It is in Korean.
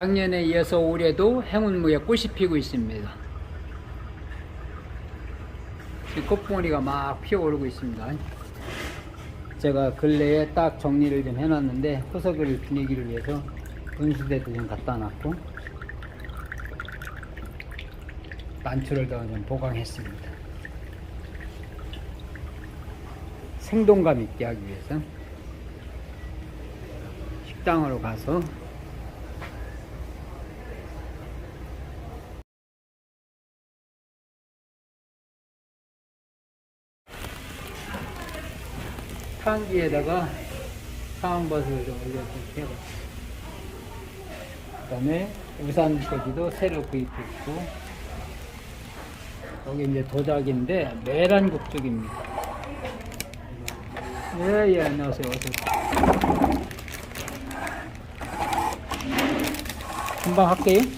작년에 이어서 올해도 행운무에 꽃이 피고 있습니다. 이 꽃봉오리가 막 피어오르고 있습니다. 제가 근래에 딱 정리를 좀 해놨는데 후석을 지내기를 위해서 분수대도 좀 갖다 놨고 난초를 더좀 보강했습니다. 생동감 있게 하기 위해서 식당으로 가서 향기에다가 상황버섯을 좀 올려주세요. 그 다음에 우산꽂이도 새로 구입했고 여기 이제 도자기인데 메란 국죽입니다. 예, 예, 안녕하세요. 어서 오세요. 금방 할게요.